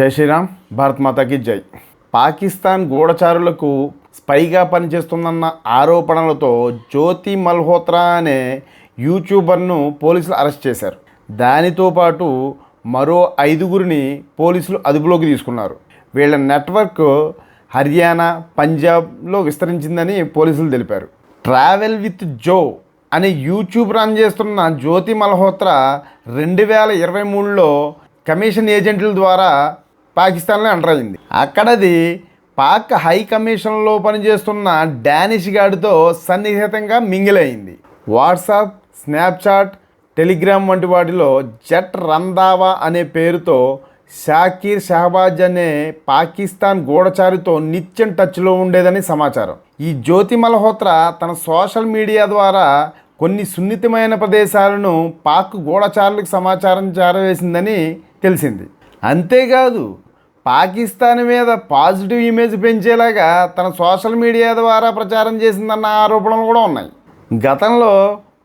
జై శ్రీరామ్ భారత్ మాతాకి జై. పాకిస్తాన్ గూఢచారులకు స్పైగా పనిచేస్తుందన్న ఆరోపణలతో జ్యోతి మల్హోత్రా అనే యూట్యూబర్ను పోలీసులు అరెస్ట్ చేశారు. దానితో పాటు మరో ఐదుగురిని పోలీసులు అదుపులోకి తీసుకున్నారు. వీళ్ళ నెట్వర్క్ హర్యానా పంజాబ్లో విస్తరించిందని పోలీసులు తెలిపారు. ట్రావెల్ విత్ జో అనే యూట్యూబ్ రన్ చేస్తున్న జ్యోతి మల్హోత్రా రెండు వేల ఇరవై మూడులో కమిషన్ ఏజెంట్ల ద్వారా పాకిస్తాన్లో ఎంటర్ అయింది. అక్కడది పాక్ హై కమిషన్లో పనిచేస్తున్న డానిష్ గాడితో సన్నిహితంగా మింగిలైంది వాట్సాప్ స్నాప్చాట్ టెలిగ్రామ్ వంటి వాటిలో జట్ రందావా అనే పేరుతో షాకీర్ షహబాజ్ అనే పాకిస్తాన్ గూఢచారితో నిత్యం టచ్లో ఉండేదని సమాచారం. ఈ జ్యోతి మల్హోత్రా తన సోషల్ మీడియా ద్వారా కొన్ని సున్నితమైన ప్రదేశాలను పాక్ గూఢచారులకు సమాచారం చేరవేసిందని తెలిసింది. అంతేకాదు పాకిస్తాన్ మీద పాజిటివ్ ఇమేజ్ పెంచేలాగా తన సోషల్ మీడియా ద్వారా ప్రచారం చేసిందన్న ఆరోపణలు కూడా ఉన్నాయి. గతంలో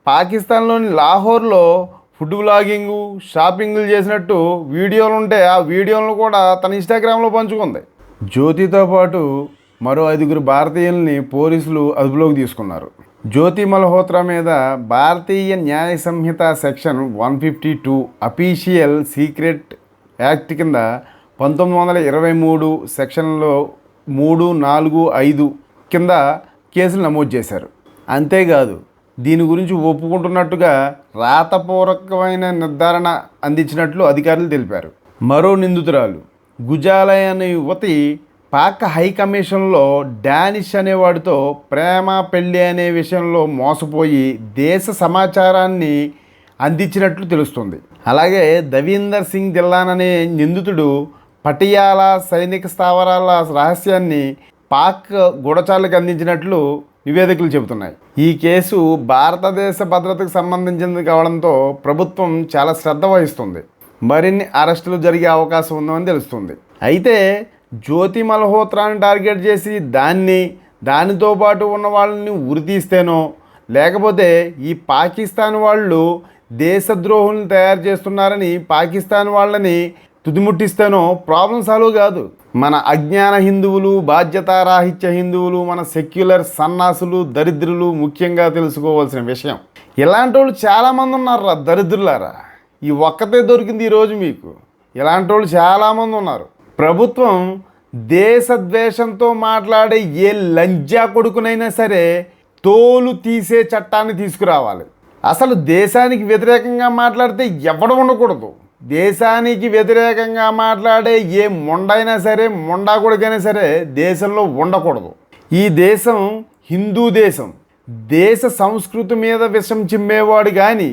పాకిస్తాన్లోని లాహోర్లో ఫుడ్ బ్లాగింగు షాపింగ్లు చేసినట్టు వీడియోలు ఉంటే ఆ వీడియోలను కూడా తన ఇన్స్టాగ్రామ్లో పంచుకుంది. జ్యోతితో పాటు మరో ఐదుగురు భారతీయుల్ని పోలీసులు అదుపులోకి తీసుకున్నారు. జ్యోతి మల్హోత్రా మీద Bharatiya Nyaya Sanhita section one fifty two official secret act కింద పంతొమ్మిది వందల ఇరవై మూడు సెక్షన్లో మూడు నాలుగు ఐదు కింద కేసులు నమోదు చేశారు. అంతేకాదు దీని గురించి ఒప్పుకుంటున్నట్టుగా రాతపూర్వకమైన నిర్ధారణ అందించినట్లు అధికారులు తెలిపారు. మరో నిందితురాలు గుజాలయ అనే యువతి పాక హై కమిషన్లో డానిష్ అనేవాడితో ప్రేమ పెళ్ళి అనే విషయంలో మోసపోయి దేశ సమాచారాన్ని అందించినట్లు తెలుస్తుంది. అలాగే దవీందర్ సింగ్ దిల్లాన్ అనే నిందితుడు పటియాలా సైనిక స్థావరాల రహస్యాన్ని పాక్ గూఢచారులకు అందించినట్లు నివేదికలు చెబుతున్నాయి. ఈ కేసు భారతదేశ భద్రతకు సంబంధించినది కావడంతో ప్రభుత్వం చాలా శ్రద్ధ వహిస్తుంది. మరిన్ని అరెస్టులు జరిగే అవకాశం ఉందని తెలుస్తుంది. అయితే జ్యోతి మల్హోత్రాని టార్గెట్ చేసి దాన్ని దానితో పాటు ఉన్న వాళ్ళని ఉరితీస్తేనో లేకపోతే ఈ పాకిస్తాన్ వాళ్ళు దేశద్రోహులను తయారు చేస్తున్నారని పాకిస్తాన్ వాళ్ళని తుదిముట్టిస్తేనో ప్రాబ్లం సాల్వ్ కాదు. మన అజ్ఞాన హిందువులు బాధ్యతారాహిత్య హిందువులు మన సెక్యులర్ సన్నాసులు దరిద్రులు ముఖ్యంగా తెలుసుకోవాల్సిన విషయం. ఇలాంటి వాళ్ళు చాలామంది ఉన్నారా దరిద్రులారా. ఈ ఒక్కతే దొరికింది ఈరోజు మీకు. ఇలాంటి వాళ్ళు చాలామంది ఉన్నారు. ప్రభుత్వం దేశద్వేషంతో మాట్లాడే ఏ లంజా కొడుకునైనా సరే తోలు తీసే చట్టాన్ని తీసుకురావాలి. అసలు దేశానికి వ్యతిరేకంగా మాట్లాడితే ఎవడు ఉండకూడదు. దేశానికి వ్యతిరేకంగా మాట్లాడే ఏ మొండైనా సరే మొండా కొడుకైనా సరే దేశంలో ఉండకూడదు. ఈ దేశం హిందూ దేశం. దేశ సంస్కృతి మీద విషం చిమ్మేవాడు కానీ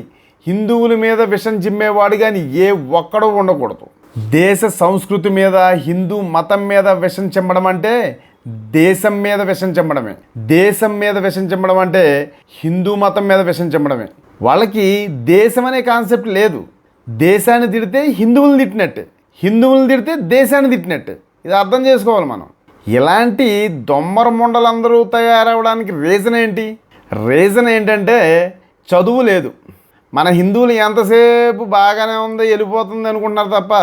హిందువుల మీద విషం చిమ్మేవాడు కానీ ఏ ఒక్కడూ ఉండకూడదు. దేశ సంస్కృతి మీద హిందూ మతం మీద విషం చిమ్మడం అంటే దేశం మీద విషం చెమ్మడమే దేశం మీద విషం చెమ్మడం అంటే హిందూ మతం మీద విషం చెమ్మడమే వాళ్ళకి దేశం అనే కాన్సెప్ట్ లేదు. దేశాన్ని తిడితే హిందువులను తిట్టినట్టు. హిందువులను తిడితే దేశాన్ని తిట్టినట్టు. ఇది అర్థం చేసుకోవాలి మనం. ఇలాంటి దొమ్మర ముండలందరూ తయారవడానికి రీజన్ ఏంటి? రీజన్ ఏంటంటే చదువు లేదు. మన హిందువులు ఎంతసేపు బాగానే ఉంది వెళ్ళిపోతుంది అనుకుంటున్నారు తప్ప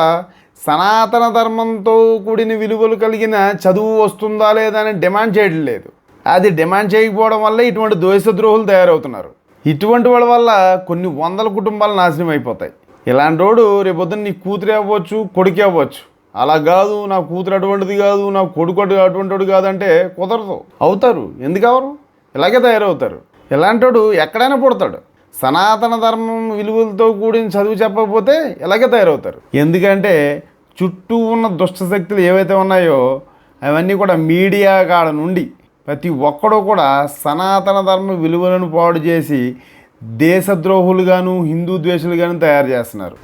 సనాతన ధర్మంతో కూడిన విలువలు కలిగిన చదువు వస్తుందా లేదా అని డిమాండ్ చేయడం లేదు. అది డిమాండ్ చేయకపోవడం వల్ల ఇటువంటి ద్వేషద్రోహులు తయారవుతున్నారు. ఇటువంటి వాళ్ళ వల్ల కొన్ని వందల కుటుంబాలు నాశనం అయిపోతాయి. ఇలాంటి రోడ్డు రేపొద్దున నీ కూతురు అవ్వచ్చు కొడుకు అవ్వచ్చు. అలా కాదు నా కూతురు అటువంటిది కాదు నా కొడుకు అటు- అటువంటి కాదంటే కుదరదు. అవుతారు. ఎందుకు అవరు ఇలాగే తయారవుతారు. ఇలాంటోడు ఎక్కడైనా పుడతాడు. సనాతన ధర్మం విలువలతో కూడిన చదువు చెప్పకపోతే ఇలాగే తయారవుతారు. ఎందుకంటే చుట్టూ ఉన్న దుష్ట శక్తులు ఏవైతే ఉన్నాయో అవన్నీ కూడా మీడియా కాడ నుండి ప్రతి ఒక్కడూ కూడా సనాతన ధర్మ విలువలను పాడు చేసి దేశద్రోహులుగాను హిందూ ద్వేషులుగాను తయారు చేస్తున్నారు.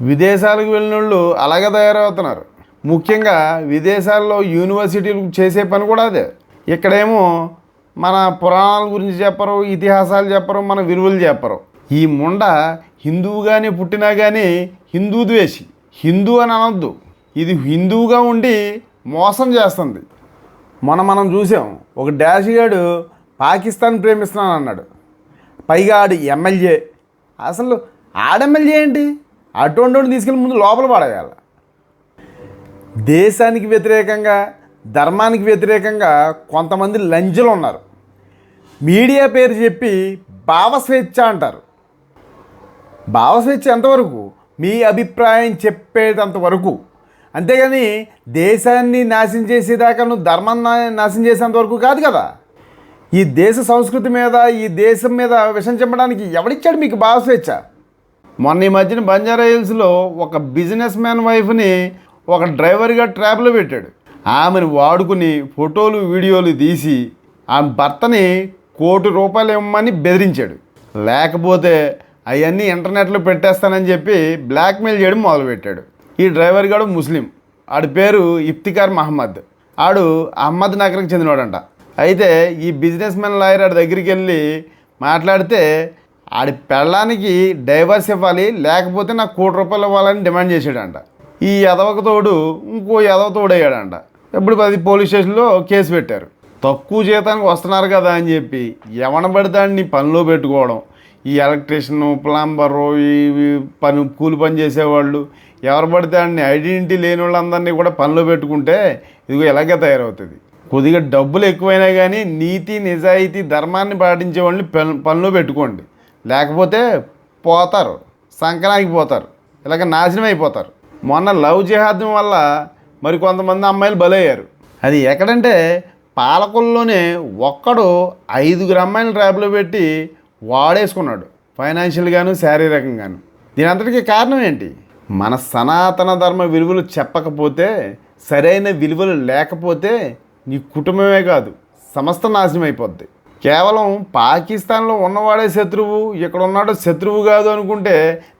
విదేశాలకు వెళ్ళిన వాళ్ళు అలాగే తయారవుతున్నారు. ముఖ్యంగా విదేశాల్లో యూనివర్సిటీలు చేసే పని కూడా అదే. ఇక్కడేమో మన పురాణాల గురించి చెప్పరు ఇతిహాసాలు చెప్పరు మన విలువలు చెప్పరు. ఈ ముండ హిందువుగానే పుట్టినా కానీ హిందూ ద్వేషి. హిందూ అని అనొద్దు. ఇది హిందువుగా ఉండి మోసం చేస్తుంది. మొన్న మనం చూసాం ఒక డాష్ గాడు పాకిస్తాన్ ప్రేమిస్తున్నాను అన్నాడు. పైగా ఆడు ఎమ్మెల్యే. అసలు ఆడెమ్మెల్యే ఏంటి? అటువంటి తీసుకెళ్ళి ముందు లోపల పడేయాలి. దేశానికి వ్యతిరేకంగా ధర్మానికి వ్యతిరేకంగా కొంతమంది లంజలు ఉన్నారు. మీడియా పేరు చెప్పి భావస్వేచ్ఛ అంటారు. భావస్వేచ్ఛ ఎంతవరకు? మీ అభిప్రాయం చెప్పేటంత వరకు. అంతేగాని దేశాన్ని నాశనం చేసేదాకా నువ్వు ధర్మం నా- నాశనం చేసేంత వరకు కాదు కదా. ఈ దేశ సంస్కృతి మీద ఈ దేశం మీద విషం చెప్పడానికి ఎవడిచ్చాడు మీకు భావస్వేచ్ఛ మొన్న ఈ మధ్యన బంజారా హిల్స్లో ఒక బిజినెస్ మ్యాన్ వైఫ్ని ఒక డ్రైవర్గా ట్రాప్లో పెట్టాడు. ఆమెను వాడుకుని ఫోటోలు వీడియోలు తీసి ఆమె భర్తని కోటి రూపాయలు ఇవ్వమని బెదిరించాడు. లేకపోతే అవన్నీ ఇంటర్నెట్లో పెట్టేస్తానని చెప్పి బ్లాక్మెయిల్ చేయడం మొదలుపెట్టాడు. ఈ డ్రైవర్ గాడు ముస్లిం. ఆడి పేరు ఇఫ్తికార్ మహమ్మద్. ఆడు అహ్మద్ నగర్కి చెందినవాడంట అయితే ఈ బిజినెస్ మ్యాన్ లాయర్ ఆడి దగ్గరికి వెళ్ళి మాట్లాడితే ఆడి పెళ్ళానికి డైవర్స్ ఇవ్వాలి లేకపోతే నాకు కోటి రూపాయలు ఇవ్వాలని డిమాండ్ చేశాడంట. ఈ ఎదవకు తోడు ఇంకో ఎదవ తోడయ్యాడంట. ఇప్పుడు అది పోలీస్ స్టేషన్లో కేసు పెట్టారు. తక్కువ జీతానికి వస్తున్నారు కదా అని చెప్పి ఎవన పడితే నీ పనిలో పెట్టుకోవడం ఈ ఎలక్ట్రీషియన్ ప్లంబరు ఈ పని కూలి పని చేసేవాళ్ళు. ఎవరు పడితే అన్ని ఐడెంటిటీ లేని వాళ్ళందరినీ కూడా పనిలో పెట్టుకుంటే ఇదిగో ఇలాగే తయారవుతుంది. కొద్దిగా డబ్బులు ఎక్కువైనా కానీ నీతి నిజాయితీ ధర్మాన్ని పాటించే వాళ్ళని పని పనిలో పెట్టుకోండి. లేకపోతే పోతారు. సంక్రాంతికి పోతారు. ఇలాగ నాశనం అయిపోతారు. మొన్న లవ్ జిహాదం వల్ల మరి కొంతమంది అమ్మాయిలు బలయ్యారు. అది ఎక్కడంటే పాలకుల్లోనే ఒక్కడు ఐదుగురు అమ్మాయిలు ట్రాప్లో పెట్టి వాడేసుకున్నాడు ఫైనాన్షియల్గాను శారీరకంగాను. దీని అంతటికీ కారణం ఏంటి? మన సనాతన ధర్మ విలువలు చెప్పకపోతే సరైన విలువలు లేకపోతే నీ కుటుంబమే కాదు సమస్త నాశనం అయిపోద్ది. కేవలం పాకిస్తాన్లో ఉన్నవాడే శత్రువు ఇక్కడ ఉన్నాడు శత్రువు కాదు అనుకుంటే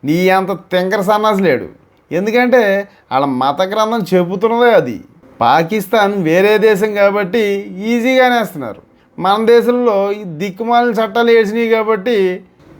నీ అంత తెంకర సన్నాసి లేడు. ఎందుకంటే వాళ్ళ మత గ్రంథం చెబుతున్నదే అది. పాకిస్తాన్ వేరే దేశం కాబట్టి ఈజీగానే వేస్తున్నారు మన దేశంలో ఈ దిక్కుమాలిన చట్టాలు వేసినాయి కాబట్టి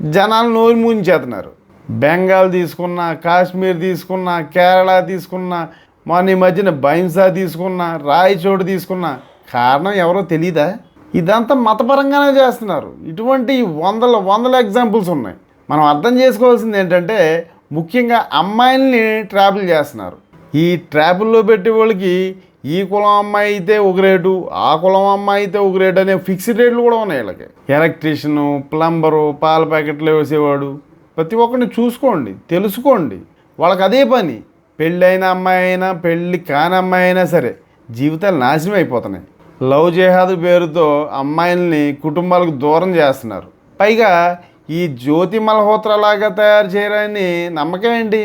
జనాలు నోరు మూయించేస్తున్నారు. బెంగాల్ తీసుకున్న కాశ్మీర్ తీసుకున్న కేరళ తీసుకున్న మన ఈ మధ్యన బైన్సా తీసుకున్న రాయచోటు తీసుకున్న కారణం ఎవరో తెలీదా? ఇదంతా మతపరంగానే చేస్తున్నారు. ఇటువంటి వందల వందల ఎగ్జాంపుల్స్ ఉన్నాయి. మనం అర్థం చేసుకోవాల్సింది ఏంటంటే ముఖ్యంగా అమ్మాయిల్ని ట్రావెల్ చేస్తున్నారు. ఈ ట్రాపుల్లో పెట్టే వాళ్ళకి ఈ కులం అమ్మాయి అయితే ఒక రేటు ఆ కులం అమ్మాయి అయితే ఒక రేటు అనే ఫిక్స్డ్ రేట్లు కూడా ఉన్నాయి వీళ్ళకి. ఎలక్ట్రీషియను ప్లంబరు పాల ప్యాకెట్లు వేసేవాడు. ప్రతి ఒక్కరిని చూసుకోండి తెలుసుకోండి. వాళ్ళకి అదే పని. పెళ్ళైన అమ్మాయి అయినా పెళ్ళి కాని అమ్మాయి అయినా సరే జీవితాలు నాశనం అయిపోతున్నాయి. లవ్ జేహాద్ పేరుతో అమ్మాయిల్ని కుటుంబాలకు దూరం చేస్తున్నారు. పైగా ఈ జ్యోతి మల్హోత్రలాగా తయారు చేయరని నమ్మకం ఏంటి?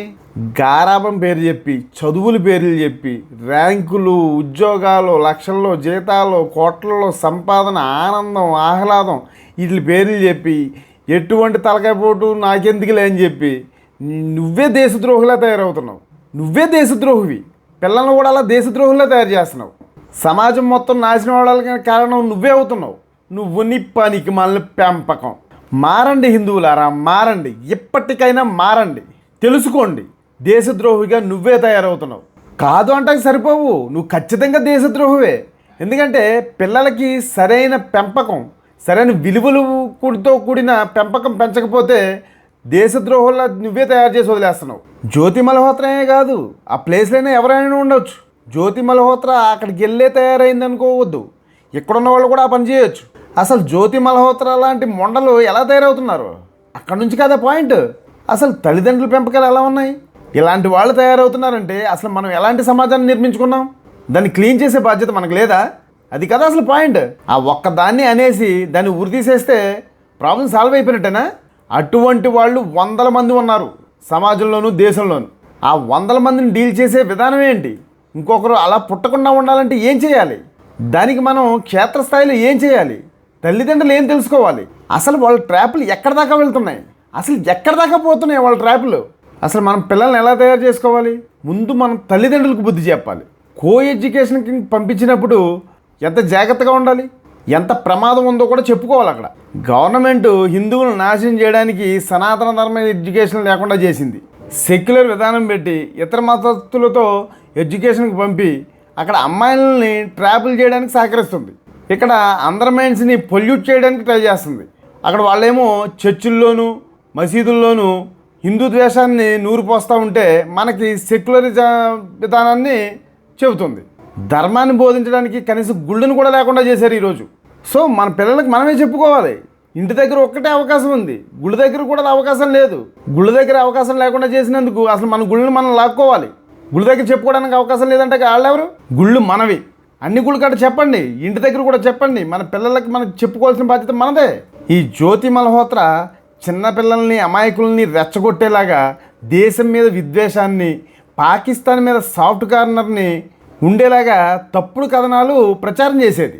గారాబం పేరు చెప్పి చదువుల పేర్లు చెప్పి ర్యాంకులు ఉద్యోగాలు లక్షల్లో జీతాలు కోట్లలో సంపాదన ఆనందం ఆహ్లాదం వీటి పేర్లు చెప్పి ఎటువంటి తలకాయ పోటు నాకెందుకులే అని చెప్పి నువ్వే దేశద్రోహిలా తయారవుతున్నావు. నువ్వే దేశద్రోహివి. పిల్లల్ని కూడా అలా దేశద్రోహుల్లా తయారు చేస్తున్నావు. సమాజం మొత్తం నాశనం అవడానికి కారణం నువ్వే అవుతున్నావు. నువ్వు నీ పనికి పెంపకం. మారండి హిందువులారా మారండి. ఇప్పటికైనా మారండి. తెలుసుకోండి. దేశద్రోహిగా నువ్వే తయారవుతున్నావు. కాదు అంటే సరిపోవు. నువ్వు ఖచ్చితంగా దేశద్రోహువే. ఎందుకంటే పిల్లలకి సరైన పెంపకం సరైన విలువలు కూడితో కూడిన పెంపకం పెంచకపోతే దేశద్రోహుల్లా నువ్వే తయారు చేసి వదిలేస్తున్నావు. జ్యోతి మల్హోత్రనే కాదు. ఆ ప్లేస్లోనే ఎవరైనా ఉండొచ్చు. జ్యోతి మల్హోత్రా అక్కడికి వెళ్ళే తయారైంది అనుకోవద్దు ఇక్కడున్న వాళ్ళు కూడా ఆ పని చేయొచ్చు. అసలు జ్యోతి మల్హోత్రా లాంటి మొండలు ఎలా తయారవుతున్నారు? అక్కడి నుంచి కదా పాయింట్. అసలు తల్లిదండ్రుల పెంపకాలు ఎలా ఉన్నాయి? ఇలాంటి వాళ్ళు తయారవుతున్నారంటే అసలు మనం ఎలాంటి సమాజాన్ని నిర్మించుకున్నాం? దాన్ని క్లీన్ చేసే బాధ్యత మనకు లేదా? అది కదా అసలు పాయింట్. ఆ ఒక్కదాన్ని అనేసి దాన్ని ఉరి తీసేస్తే ప్రాబ్లం సాల్వ్ అయిపోయినట్టేనా? అటువంటి వాళ్ళు వందల మంది ఉన్నారు సమాజంలోనూ దేశంలోనూ. ఆ వందల మందిని డీల్ చేసే విధానం ఏంటి? ఇంకొకరు అలా పుట్టకుండా ఉండాలంటే ఏం చేయాలి? దానికి మనం క్షేత్రస్థాయిలో ఏం చేయాలి? తల్లిదండ్రులు ఏం తెలుసుకోవాలి? అసలు వాళ్ళ ట్రాపులు ఎక్కడ దాకా వెళ్తున్నాయి? అసలు ఎక్కడ దాకా పోతున్నాయి వాళ్ళ ట్రాపులు? అసలు మనం పిల్లల్ని ఎలా తయారు చేసుకోవాలి? ముందు మనం తల్లిదండ్రులకు బుద్ధి చెప్పాలి. కో ఎడ్యుకేషన్కి పంపించినప్పుడు ఎంత జాగ్రత్తగా ఉండాలి? ఎంత ప్రమాదం ఉందో కూడా చెప్పుకోవాలి అక్కడ. గవర్నమెంట్ హిందువులను నాశనం చేయడానికి సనాతన ధర్మ ఎడ్యుకేషన్ లేకుండా చేసింది. సెక్యులర్ విధానం పెట్టి ఇతర మతస్థులతో ఎడ్యుకేషన్కి పంపి అక్కడ అమ్మాయిలని ట్రాపుల్ చేయడానికి సహకరిస్తుంది. ఇక్కడ అందరి మైండ్స్ని పొల్యూట్ చేయడానికి ట్రై చేస్తుంది. అక్కడ వాళ్ళేమో చర్చిల్లోనూ మసీదుల్లోనూ హిందూ ద్వేషాన్ని నూరు పోస్తూ ఉంటే మనకి సెక్యులరిజ విధానాన్ని చెబుతుంది. ధర్మాన్ని బోధించడానికి కనీసం గుళ్ళను కూడా లేకుండా చేశారు ఈరోజు. సో మన పిల్లలకు మనమే చెప్పుకోవాలి. ఇంటి దగ్గర ఒక్కటే అవకాశం ఉంది. గుడి దగ్గర కూడా అవకాశం లేదు. గుళ్ళ దగ్గర అవకాశం లేకుండా చేసినందుకు అసలు మన గుళ్ళని మనం లాక్కోవాలి. గుడి దగ్గర చెప్పుకోవడానికి అవకాశం లేదంటే వాళ్ళెవరు? గుళ్ళు మనవి. అన్ని గుళ్ళకాడ చెప్పండి ఇంటి దగ్గర కూడా చెప్పండి మన పిల్లలకి మనకు చెప్పుకోవాల్సిన బాధ్యత మనదే. ఈ జ్యోతి మల్హోత్ర చిన్న పిల్లల్ని అమాయకుల్ని రెచ్చగొట్టేలాగా దేశం మీద విద్వేషాన్ని పాకిస్తాన్ మీద సాఫ్ట్ కార్నర్ని ఉండేలాగా తప్పుడు కథనాలు ప్రచారం చేసేది.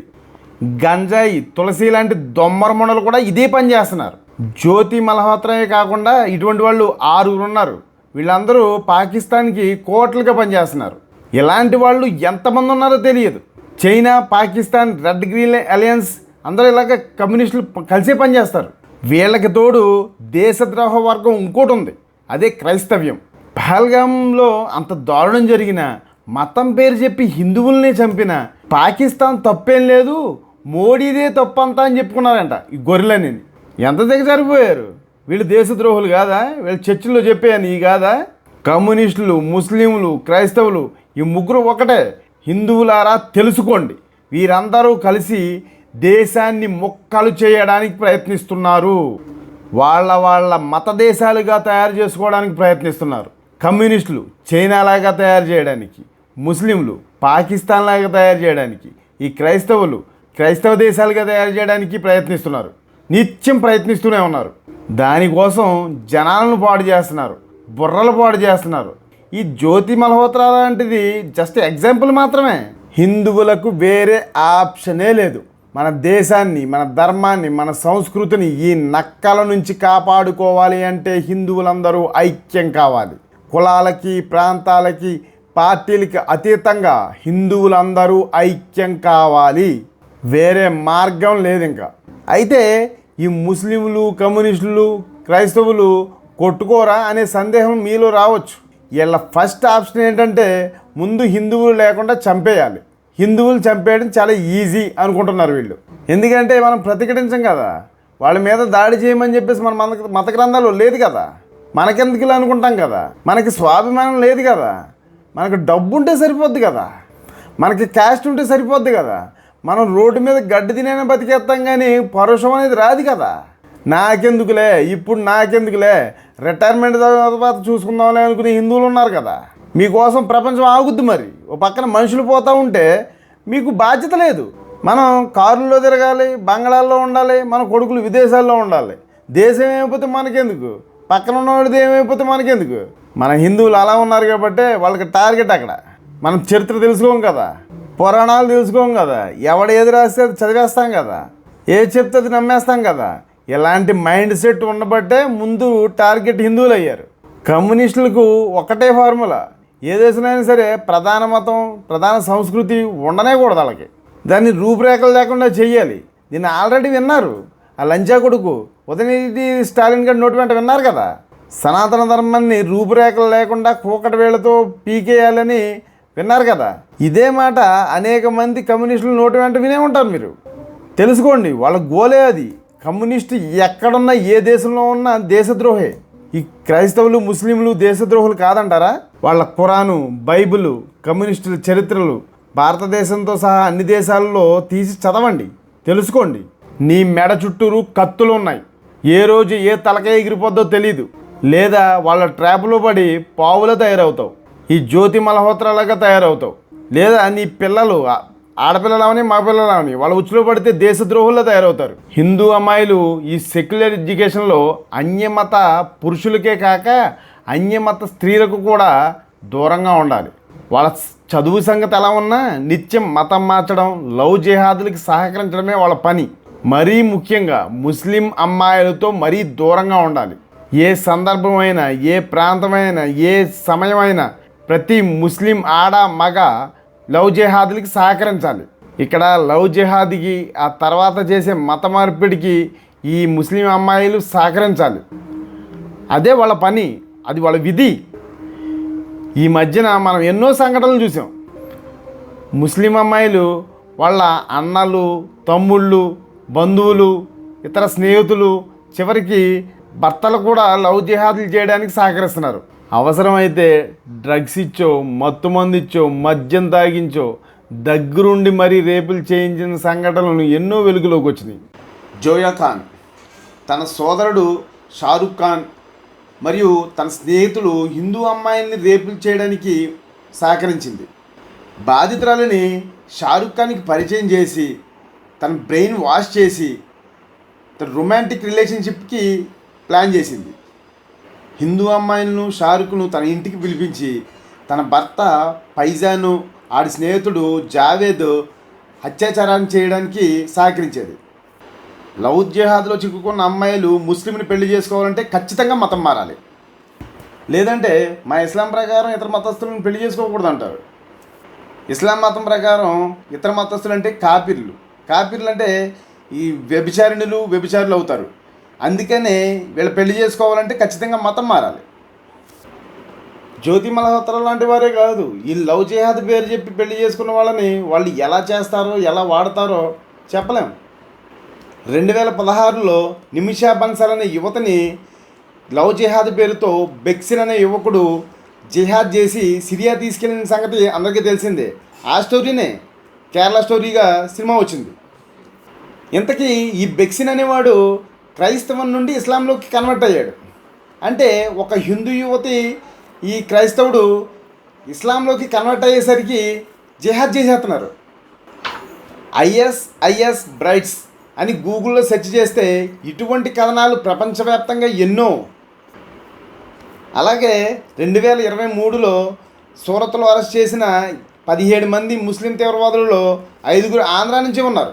గంజాయి తులసి లాంటి దొమ్మరమొండలు కూడా ఇదే పని చేస్తున్నారు. జ్యోతి మల్హోత్రమే కాకుండా ఇటువంటి వాళ్ళు ఆరుగురు ఉన్నారు. వీళ్ళందరూ పాకిస్తాన్కి కోట్లుగా పనిచేస్తున్నారు. ఇలాంటి వాళ్ళు ఎంతమంది ఉన్నారో తెలియదు. China Pakistan red green alliance అందరూ ఇలాగ కమ్యూనిస్టులు కలిసే పనిచేస్తారు వీళ్ళకి తోడు దేశద్రోహ వర్గం ఇంకోటి ఉంది. అదే క్రైస్తవ్యం. పహల్గాంలో అంత దారుణం జరిగిన మతం పేరు చెప్పి హిందువుల్ని చంపిన పాకిస్తాన్ తప్పేం లేదు మోడీదే తప్పంతా అని చెప్పుకున్నారంట ఈ గొర్రెలని ఎంత దిగజారిపోయారు వీళ్ళు దేశద్రోహులు కాదా? వీళ్ళు చర్చిల్లో చెప్పాను ఈ కాదా? కమ్యూనిస్టులు ముస్లింలు క్రైస్తవులు ఈ ముగ్గురు ఒకటే. హిందువులారా తెలుసుకోండి. వీరందరూ కలిసి దేశాన్ని మొక్కలు చేయడానికి ప్రయత్నిస్తున్నారు. వాళ్ళ వాళ్ళ మత దేశాలుగా తయారు చేసుకోవడానికి ప్రయత్నిస్తున్నారు. కమ్యూనిస్టులు చైనా లాగా తయారు చేయడానికి ముస్లింలు పాకిస్తాన్ లాగా తయారు చేయడానికి ఈ క్రైస్తవులు క్రైస్తవ దేశాలుగా తయారు చేయడానికి ప్రయత్నిస్తున్నారు. నిత్యం ప్రయత్నిస్తూనే ఉన్నారు. దానికోసం జనాలను పాడు చేస్తున్నారు. బుర్రలు పాడు చేస్తున్నారు. ఈ జ్యోతి మల్హోత్రా లాంటిది జస్ట్ ఎగ్జాంపుల్ మాత్రమే. హిందువులకు వేరే ఆప్షనే లేదు. మన దేశాన్ని మన ధర్మాన్ని మన సంస్కృతిని ఈ నక్కల నుంచి కాపాడుకోవాలి అంటే హిందువులందరూ ఐక్యం కావాలి. కులాలకి ప్రాంతాలకి పార్టీలకి అతీతంగా హిందువులందరూ ఐక్యం కావాలి. వేరే మార్గం లేదు ఇంకా అయితే ఈ ముస్లింలు కమ్యూనిస్టులు క్రైస్తవులు కొట్టుకోరా అనే సందేహం మీలో రావచ్చు. వీళ్ళ ఫస్ట్ ఆప్షన్ ఏంటంటే ముందు హిందువులు లేకుండా చంపేయాలి. హిందువులు చంపేయడం చాలా ఈజీ అనుకుంటున్నారు వీళ్ళు. ఎందుకంటే మనం ప్రతిఘటించం కదా. వాళ్ళ మీద దాడి చేయమని చెప్పేసి మన మత మత గ్రంథాలు లేదు కదా. మనకెందుకు ఇలా అనుకుంటాం కదా. మనకి స్వాభిమానం లేదు కదా. మనకు డబ్బు ఉంటే సరిపోద్ది కదా. మనకి క్యాస్ట్ ఉంటే సరిపోద్ది కదా. మనం రోడ్డు మీద గడ్డి తినే బతికేస్తాం కానీ పరుషం అనేది రాదు కదా. నాకెందుకులే? ఇప్పుడు నాకెందుకులే? రిటైర్మెంట్ తర్వాత చూసుకుందాంలే అనుకునే హిందువులు ఉన్నారు కదా. మీకోసం ప్రపంచం ఆగుద్ది మరి. ఓ పక్కన మనుషులు పోతూ ఉంటే మీకు బాధ్యత లేదు. మనం కారుల్లో తిరగాలి బంగాళాల్లో ఉండాలి మన కొడుకులు విదేశాల్లో ఉండాలి. దేశం ఏమైపోతే మనకెందుకు? పక్కన ఉన్నవాడిది ఏమైపోతే మనకెందుకు? మన హిందువులు అలా ఉన్నారు కాబట్టి వాళ్ళకి టార్గెట్ అక్కడ. మనం చరిత్ర తెలుసుకోం కదా. పురాణాలు తెలుసుకోం కదా. ఎవడు ఏది రాస్తే అది చదివేస్తాం కదా. ఏది చెప్తే అది నమ్మేస్తాం కదా. ఇలాంటి మైండ్ సెట్ ఉండబట్టే ముందు టార్గెట్ హిందువులు అయ్యారు. కమ్యూనిస్టులకు ఒకటే ఫార్ములా. ఏ దేశమైనా సరే ప్రధాన మతం ప్రధాన సంస్కృతి ఉండనే కూడదు వాళ్ళకి. దాన్ని రూపురేఖలు లేకుండా చెయ్యాలి. దీన్ని ఆల్రెడీ విన్నారు. ఆ లంచా కొడుకు ఉదయనిధి స్టాలిన్ గారి నోటి వెంట విన్నారు కదా? సనాతన ధర్మాన్ని రూపురేఖలు లేకుండా కూకటి వేళ్ళతో పీకేయాలని విన్నారు కదా? ఇదే మాట అనేక మంది కమ్యూనిస్టులు నోటి వెంట వినే ఉంటారు మీరు. తెలుసుకోండి వాళ్ళ గోలే అది. కమ్యూనిస్ట్ ఎక్కడున్నా ఏ దేశంలో ఉన్నా దేశద్రోహే. ఈ క్రైస్తవులు ముస్లింలు దేశద్రోహులు కాదంటారా? వాళ్ళ ఖురాను బైబిల్ కమ్యూనిస్టుల చరిత్రలు భారతదేశంతో సహా అన్ని దేశాల్లో తీసి చదవండి తెలుసుకోండి. నీ మెడ చుట్టూరు కత్తులు ఉన్నాయి. ఏ రోజు ఏ తలకాయ ఎగిరిపోద్దో తెలీదు. లేదా వాళ్ళ ట్రాప్లో పడి పావులా తయారవుతావు. ఈ జ్యోతి మల్హోత్రాలాగా తయారవుతావు. లేదా నీ పిల్లలు ఆ- ఆడపిల్లలవని మగపిల్లలవని వాళ్ళ ఉచ్చులో పడితే దేశద్రోహుల్లో తయారవుతారు. హిందూ అమ్మాయిలు ఈ సెక్యులర్ ఎడ్యుకేషన్లో అన్యమత పురుషులకే కాక అన్యమత స్త్రీలకు కూడా దూరంగా ఉండాలి. వాళ్ళ చదువు సంగతి ఎలా ఉన్నా నిత్యం మతం మార్చడం లవ్ జిహాదులకి సహకరించడమే వాళ్ళ పని. మరీ ముఖ్యంగా ముస్లిం అమ్మాయిలతో మరీ దూరంగా ఉండాలి. ఏ సందర్భమైనా ఏ ప్రాంతమైనా ఏ సమయమైనా ప్రతి ముస్లిం ఆడ మగ లవ్ జిహాదులకి సహకరించాలి. ఇక్కడ లవ్ జిహాద్కి ఆ తర్వాత చేసే మత మార్పిడికి ఈ ముస్లిం అమ్మాయిలు సహకరించాలి. అదే వాళ్ళ పని అది వాళ్ళ విధి. ఈ మధ్యన మనం ఎన్నో సంఘటనలు చూసాం. ముస్లిం అమ్మాయిలు వాళ్ళ అన్నలు తమ్ముళ్ళు బంధువులు ఇతర స్నేహితులు చివరికి భర్తలు కూడా లవ్ జిహాదులు చేయడానికి సహకరిస్తున్నారు. అవసరమైతే డ్రగ్స్ ఇచ్చో మత్తు మందిచ్చో మద్యం తాగించో దగ్గరుండి మరీ రేపులు చేయించిన సంఘటనలు ఎన్నో వెలుగులోకి వచ్చినాయి. జోయా ఖాన్ తన సోదరుడు షారుఖ్ ఖాన్ మరియు తన స్నేహితులు హిందూ అమ్మాయిల్ని రేపులు చేయడానికి సహకరించింది. బాధితురాలని షారుఖ్ ఖాన్కి పరిచయం చేసి తన బ్రెయిన్ వాష్ చేసి తన రొమాంటిక్ రిలేషన్షిప్కి ప్లాన్ చేసింది. హిందూ అమ్మాయిలను షారుఖ్ను తన ఇంటికి పిలిపించి తన భర్త పైజాను ఆడి స్నేహితుడు జావేద్ అత్యాచారాన్ని చేయడానికి సహకరించేది. లవ్ జిహాద్లో చిక్కుకున్న అమ్మాయిలు ముస్లింని పెళ్ళి చేసుకోవాలంటే ఖచ్చితంగా మతం మారాలి. లేదంటే మా ఇస్లాం ప్రకారం ఇతర మతస్థులను పెళ్ళి చేసుకోకూడదు అంటారు ఇస్లాం మతం ప్రకారం ఇతర మతస్థులు అంటే కాపిర్లు. కాపిర్లు అంటే ఈ వ్యభిచారిణులు వ్యభిచారులు అవుతారు. అందుకనే వీళ్ళు పెళ్ళి చేసుకోవాలంటే ఖచ్చితంగా మతం మారాలి. జ్యోతి మల్హోత్రా లాంటి వారే కాదు ఈ లవ్ జిహాద్ పేరు చెప్పి పెళ్ళి చేసుకున్న వాళ్ళని వాళ్ళు ఎలా చేస్తారో ఎలా వాడతారో చెప్పలేం. రెండు వేల పదహారులో నిమిషా బన్సల్ అనే యువతని లవ్ జిహాద్ పేరుతో బెక్సిన్ అనే యువకుడు జిహాద్ చేసి సిరియా తీసుకెళ్ళిన సంగతి అందరికీ తెలిసిందే. ఆ స్టోరీనే కేరళ స్టోరీగా సినిమా వచ్చింది. ఇంతకీ ఈ బెక్సిన్ అనేవాడు క్రైస్తవం నుండి ఇస్లాంలోకి కన్వర్ట్ అయ్యాడు. అంటే ఒక హిందూ యువతి ఈ క్రైస్తవుడు ఇస్లాంలోకి కన్వర్ట్ అయ్యేసరికి జిహాద్ చేసేస్తున్నారు. ఐఎస్ ఐఎస్ బ్రైట్స్ అని గూగుల్లో సెర్చ్ చేస్తే ఇటువంటి కథనాలు ప్రపంచవ్యాప్తంగా ఎన్నో. అలాగే రెండు వేల ఇరవై మూడులో సూరత్లో అరెస్ట్ చేసిన పదిహేడు మంది ముస్లిం తీవ్రవాదులలో ఐదుగురు ఆంధ్ర నుంచి ఉన్నారు.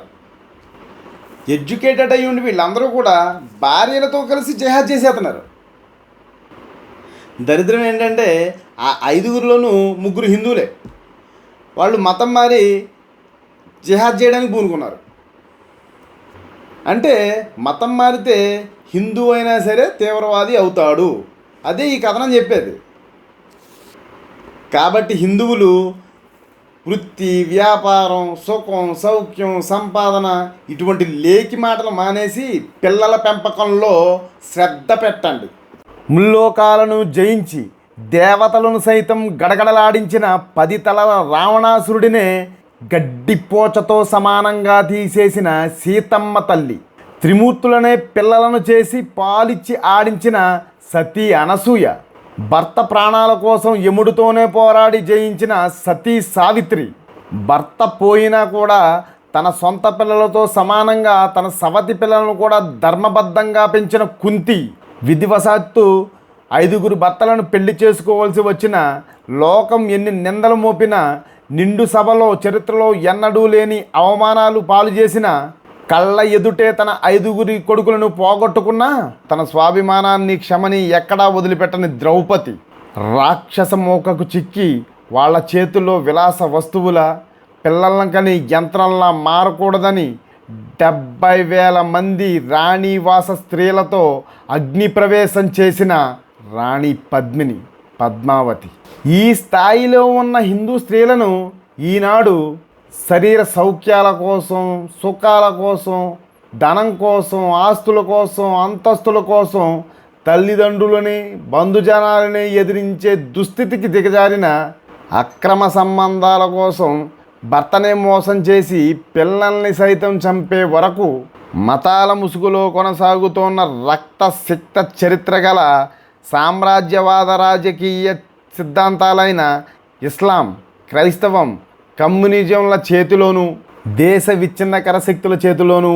ఎడ్యుకేటెడ్ అయ్యి ఉండి వీళ్ళందరూ కూడా భార్యలతో కలిసి జహాద్ చేసేస్తున్నారు దరిద్రం ఏంటంటే ఆ ఐదుగురిలోనూ ముగ్గురు హిందువులే. వాళ్ళు మతం మారి జిహాద్ చేయడానికి పూనుకున్నారు. అంటే మతం మారితే హిందూ అయినా సరే తీవ్రవాది అవుతాడు. అదే ఈ కథనం చెప్పేది. కాబట్టి హిందువులు వృత్తి వ్యాపారం సుఖం సౌఖ్యం సంపాదన ఇటువంటి లేకి మాటలు మానేసి పిల్లల పెంపకంలో శ్రద్ధ పెట్టండి. ముల్లోకాలను జయించి దేవతలను సైతం గడగడలాడించిన పది తలల రావణాసురుడినే గడ్డిపోచతో సమానంగా తీసేసిన సీతమ్మ తల్లి త్రిమూర్తులనే పిల్లలను చేసి పాలిచ్చి ఆడించిన సతీ అనసూయ. భర్త ప్రాణాల కోసం యముడితోనే పోరాడి జయించిన సతీ సావిత్రి భర్త పోయినా కూడా తన సొంత పిల్లలతో సమానంగా తన సవతి పిల్లలను కూడా ధర్మబద్ధంగా పెంచిన కుంతి విధివశాత్తు ఐదుగురు భర్తలను పెళ్ళి చేసుకోవాల్సి వచ్చిన లోకం ఎన్ని నిందలు మోపినా నిండు సభలో చరిత్రలో ఎన్నడూ లేని అవమానాలు పాలు చేసిన కళ్ళ ఎదుటే తన ఐదుగురి కొడుకులను పోగొట్టుకున్నా తన స్వాభిమానాన్ని క్షమని ఎక్కడా వదిలిపెట్టని ద్రౌపది రాక్షస మోకకు చిక్కి వాళ్ళ చేతుల్లో విలాస వస్తువుల పిల్లలను కని యంత్రంలా మారకూడదని డెబ్బై వేల మంది రాణివాస స్త్రీలతో అగ్నిప్రవేశం చేసిన రాణి పద్మిని పద్మావతి. ఈ స్థాయిలో ఉన్న హిందూ స్త్రీలను ఈనాడు శరీర సౌఖ్యాల కోసం సుఖాల కోసం ధనం కోసం ఆస్తుల కోసం అంతస్తుల కోసం తల్లిదండ్రులని బంధుజనాలని ఎదిరించే దుస్థితికి దిగజారిన అక్రమ సంబంధాల కోసం భర్తనే మోసం చేసి పిల్లల్ని సైతం చంపే వరకు మతాల ముసుగులో కొనసాగుతోన్న రక్త సిక్త చరిత్ర గల సామ్రాజ్యవాద రాజకీయ సిద్ధాంతాలైన ఇస్లాం క్రైస్తవం కమ్యూనిజంల చేతిలోనూ దేశ విచ్ఛిన్నకర శక్తుల చేతిలోనూ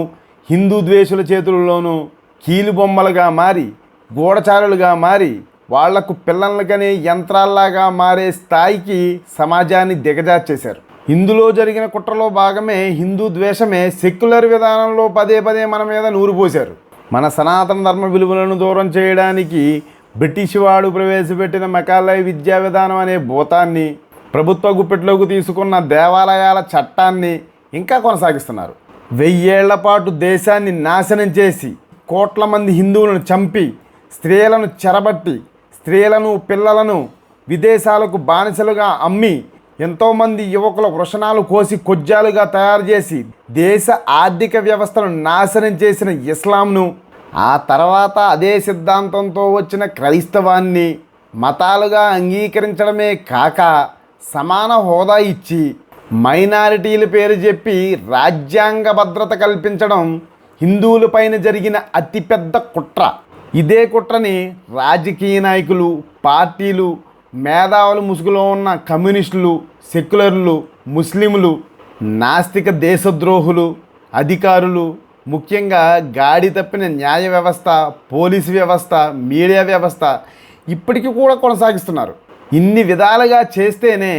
హిందూ ద్వేషుల చేతుల్లోనూ కీలుబొమ్మలుగా మారి గూఢచారులుగా మారి వాళ్ళకు పిల్లలకనే యంత్రాల్లాగా మారే స్థాయికి సమాజాన్ని దిగజార్చేశారు. ఇందులో జరిగిన కుట్రలో భాగమే హిందూ ద్వేషమే సెక్యులర్ విధానంలో పదే పదే మన మీద నూరిపోశారు మన సనాతన ధర్మ విలువలను దూరం చేయడానికి బ్రిటిష్ వాడు ప్రవేశపెట్టిన మెకాలయ విద్యా విధానం అనే భూతాన్ని ప్రభుత్వ గుప్పెట్లోకి తీసుకున్న దేవాలయాల చట్టాన్ని ఇంకా కొనసాగిస్తున్నారు. వెయ్యేళ్ళ పాటు దేశాన్ని నాశనం చేసి కోట్ల మంది హిందువులను చంపి స్త్రీలను చెరబట్టి స్త్రీలను పిల్లలను విదేశాలకు బానిసలుగా అమ్మి ఎంతోమంది యువకుల వృషణాలు కోసి కొజ్జాలుగా తయారు చేసి దేశ ఆర్థిక వ్యవస్థను నాశనం చేసిన ఇస్లాంను ఆ తర్వాత అదే సిద్ధాంతంతో వచ్చిన క్రైస్తవాన్ని మతాలుగా అంగీకరించడమే కాక సమాన హోదా ఇచ్చి మైనారిటీల పేరు చెప్పి రాజ్యాంగ భద్రత కల్పించడం హిందువులపైన జరిగిన అతిపెద్ద కుట్ర. ఇదే కుట్రని రాజకీయ నాయకులు పార్టీలు మేధావులు ముసుగులో ఉన్న కమ్యూనిస్టులు సెక్యులర్లు ముస్లింలు నాస్తిక దేశద్రోహులు అధికారులు ముఖ్యంగా గాడి తప్పిన న్యాయ వ్యవస్థ పోలీసు వ్యవస్థ మీడియా వ్యవస్థ ఇప్పటికీ కూడా కొనసాగిస్తున్నారు. ఇన్ని విధాలుగా చేస్తేనే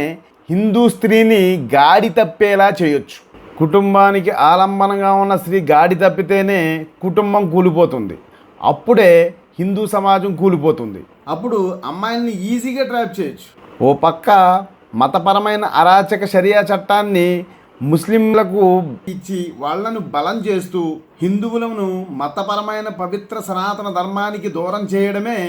హిందూ స్త్రీని గాడి తప్పేలా చేయొచ్చు. కుటుంబానికి ఆలంబనగా ఉన్న స్త్రీ గాడి తప్పితేనే కుటుంబం కూలిపోతుంది. అప్పుడే హిందూ సమాజం కూలిపోతుంది. అప్పుడు అమ్మాయిల్ని ఈజీగా ట్రాప్ చేయొచ్చు. ఓ పక్క మతపరమైన అరాచక షరియా చట్టాన్ని ముస్లింలకు ఇచ్చి వాళ్ళను బలం చేస్తూ హిందువులను మతపరమైన పవిత్ర సనాతన ధర్మానికి దూరం చేయడమే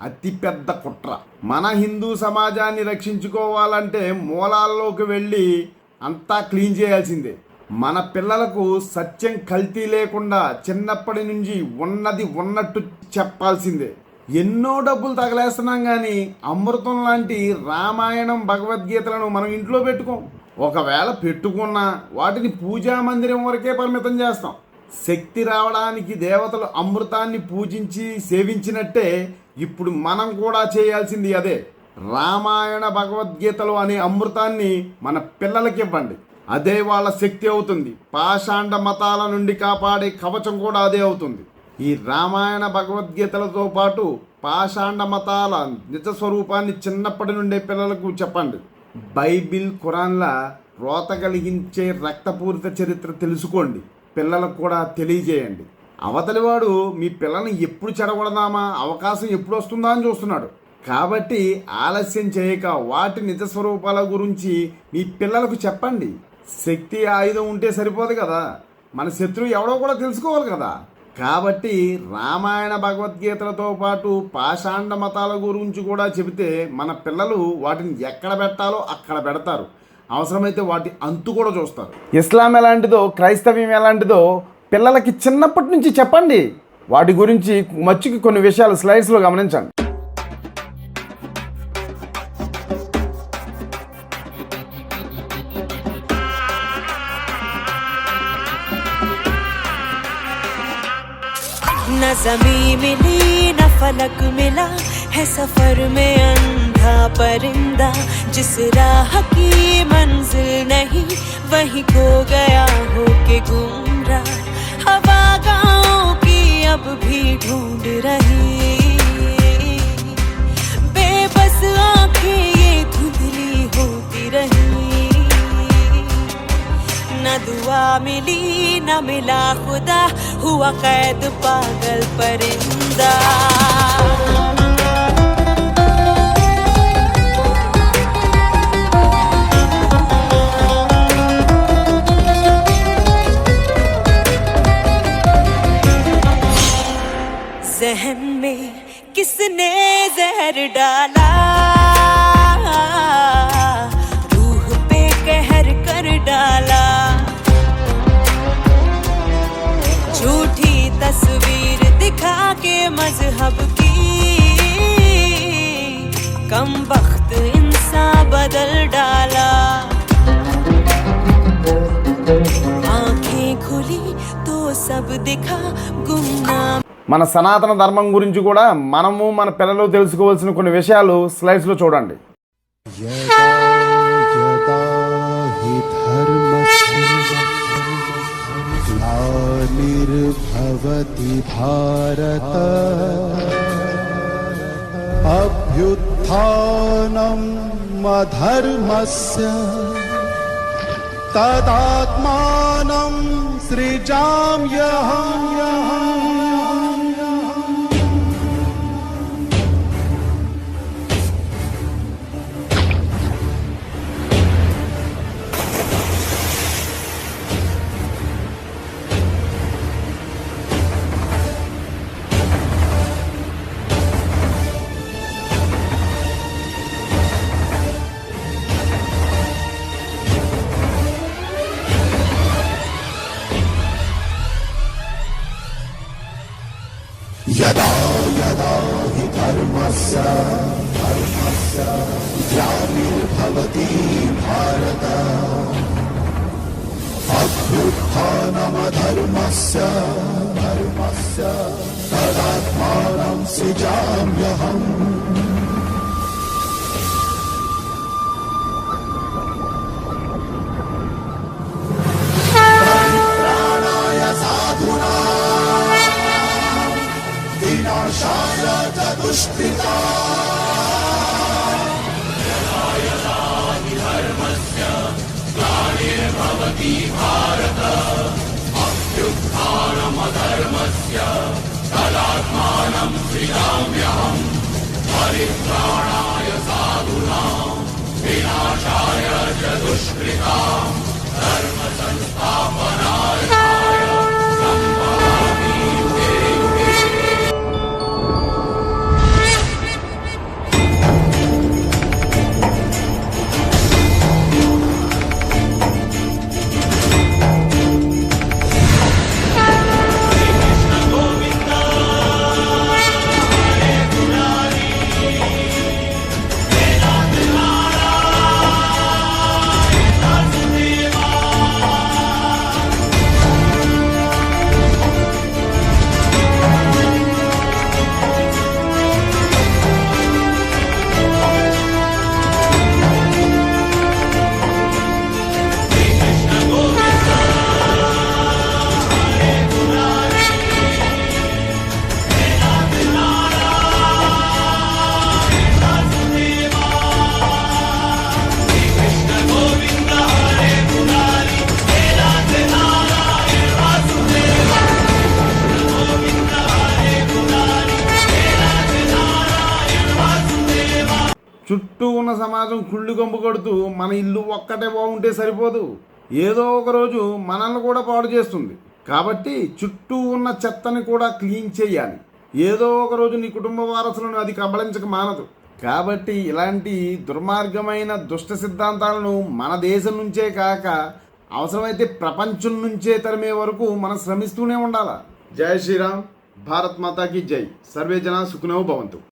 అతిపెద్ద కుట్ర. మన హిందూ సమాజాన్ని రక్షించుకోవాలంటే మూలాల్లోకి వెళ్ళి అంతా క్లీన్ చేయాల్సిందే. మన పిల్లలకు సత్యం కల్తీ లేకుండా చిన్నప్పటి నుంచి ఉన్నది ఉన్నట్టు చెప్పాల్సిందే. ఎన్నో డబ్బులు తగలేస్తున్నాం కానీ అమృతం లాంటి రామాయణం భగవద్గీతలను మనం ఇంట్లో పెట్టుకోం. ఒకవేళ పెట్టుకున్నా వాటిని పూజా మందిరం వరకే పరిమితం చేస్తాం. శక్తి రావడానికి దేవతలు అమృతాన్ని పూజించి సేవించినట్టే ఇప్పుడు మనం కూడా చేయాల్సింది అదే. రామాయణ భగవద్గీతలు అనే అమృతాన్ని మన పిల్లలకి ఇవ్వండి. అదే వాళ్ళ శక్తి అవుతుంది. పాషాండ మతాల నుండి కాపాడే కవచం కూడా అదే అవుతుంది. ఈ రామాయణ భగవద్గీతలతో పాటు పాషాండ మతాల నిజ స్వరూపాన్ని చిన్నప్పటి నుండే పిల్లలకు చెప్పండి. బైబిల్ ఖురాన్ల రోత కలిగించే రక్తపూరిత చరిత్ర తెలుసుకోండి. పిల్లలకు కూడా తెలియజేయండి. అవతలివాడు మీ పిల్లల్ని ఎప్పుడు చెడగొడదామా? అవకాశం ఎప్పుడు వస్తుందా అని చూస్తున్నాడు. కాబట్టి ఆలస్యం చేయక వాటి నిజ స్వరూపాల గురించి మీ పిల్లలకు చెప్పండి. శక్తి ఆయుధం ఉంటే సరిపోదు కదా. మన శత్రువు ఎవడో కూడా తెలుసుకోవాలి కదా. కాబట్టి రామాయణ భగవద్గీతలతో పాటు పాషాండ మతాల గురించి కూడా చెబితే మన పిల్లలు వాటిని ఎక్కడ పెట్టాలో అక్కడ పెడతారు. అవసరమైతే వాటి అంతు కూడా చూస్తారు ఇస్లాం ఎలాంటిదో క్రైస్తవ్యం ఎలాంటిదో పిల్లలకి చిన్నప్పటి నుంచి చెప్పండి వాటి గురించి మచ్చుకి కొన్ని విషయాలు స్లైడ్స్లో గమనించండి न जमी मिली न फलक मिला है सफर में अंधा परिंदा, जिस राह की मंजिल नहीं, वही खो गया हो के घूम हवा गाँव की अब भी ढूंढ रही। बेबस आँखें ये धुंधली होती रही। न दुआ मिली, न मिला खुदा, हुआ कैद पागल परिंदा। डाला। रूह पे कहर कर डाला। झूठी तस्वीर दिखा के मज़हब की। कम वक्त इंसान बदल डाला। आँखें खुली तो सब दिखा गुमनाम। మన సనాతన ధర్మం గురించి కూడా మనము మన పిల్లలు తెలుసుకోవాల్సిన కొన్ని విషయాలు స్లైడ్స్లో చూడండి భారత అభ్యుత్నం మధర్మస్య తదాత్మానం సృజామ్యహం यदा यदा हि धर्मस्य ग्लानिर्भवति भारत अभ्युत्थानम् अधर्मस्य तदात्मानं सृजाम्यहम् শারদা দুষ্কৃতা भवति भारत अभ्युत्थानमधर्मस्य तदात्मानं श्रियाम्यहम् परित्राणाय साधूनाम् विनाशाय च दुष्कृताम् धर्मसंस्थाप కుళ్ళు గంపు కొడుతూ మన ఇల్లు ఒక్కటే బాగుంటే సరిపోదు. ఏదో ఒక రోజు మనల్ని కూడా పాడు చేస్తుంది. కాబట్టి చుట్టూ ఉన్న చెత్తని కూడా క్లీన్ చేయాలి. ఏదో ఒక రోజు నీ కుటుంబ వారసులను అది కబళించక మానదు. కాబట్టి ఇలాంటి దుర్మార్గమైన దుష్ట సిద్ధాంతాలను మన దేశం నుంచే కాక అవసరమైతే ప్రపంచం నుంచే తరిమే వరకు మనం శ్రమిస్తూనే ఉండాలా? జై శ్రీరామ్. భారత్ మాతాకి జై. సర్వే జన సుఖనో భవంతు.